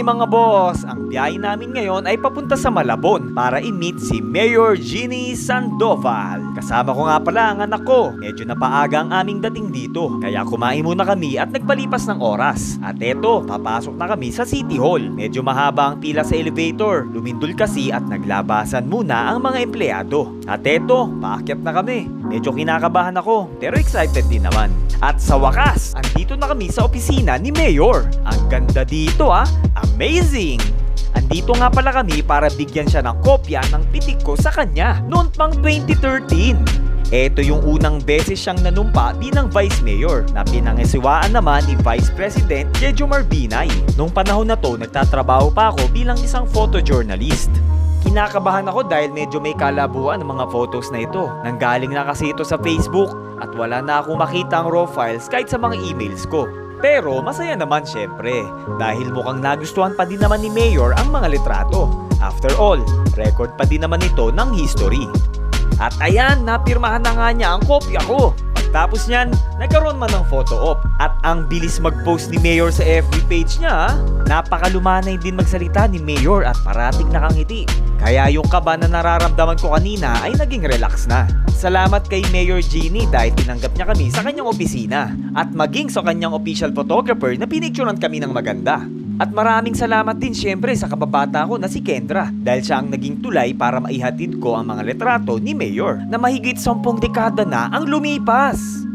Mga boss, ang biyahe namin ngayon ay papunta sa Malabon para i-meet si Mayor Jeannie Sandoval. Kasama ko nga pala ang anak ko. Medyo napaaga ang aming dating dito. Kaya kumain muna kami at nagpalipas ng oras. At eto, papasok na kami sa City Hall. Medyo mahaba ang pila sa elevator. Lumindol kasi at naglabasan muna ang mga empleyado. At eto, paakyat na kami. Medyo kinakabahan ako, pero excited din naman. At sa wakas, andito na kami sa opisina ni Mayor. Ang ganda dito ah, amazing! Andito nga pala kami para bigyan siya ng kopya ng pitik ko sa kanya noon pang 2013. Ito yung unang beses siyang nanumpa bilang Vice Mayor na pinangisiwaan naman ni Vice President Jejo Marbinay. Noong panahon na to, nagtatrabaho pa ako bilang isang photojournalist. Kinakabahan ako dahil medyo may kalabuan ng mga photos na ito. Nanggaling na kasi ito sa Facebook at wala na akong makita ang raw files kahit sa mga emails ko. Pero masaya naman syempre dahil mukhang nagustuhan pa din naman ni Mayor ang mga litrato. After all, record pa din naman ito ng history. At ayan, napirmahan na nga niya ang kopya ko. Pagtapos niyan, nagkaroon man ng photo op. At ang bilis mag-post ni Mayor sa FB page niya, ah. napakalumanay din magsalita ni Mayor at parating nakangiti. Kaya yung kaba na nararamdaman ko kanina ay naging relax na. Salamat kay Mayor Jeannie dahil tinanggap niya kami sa kanyang opisina at maging sa kanyang official photographer na pinicturean kami ng maganda. At maraming salamat din syempre sa kababata ko na si Kendra dahil siya ang naging tulay para maihatid ko ang mga litrato ni Mayor na mahigit sampung dekada na ang lumipas.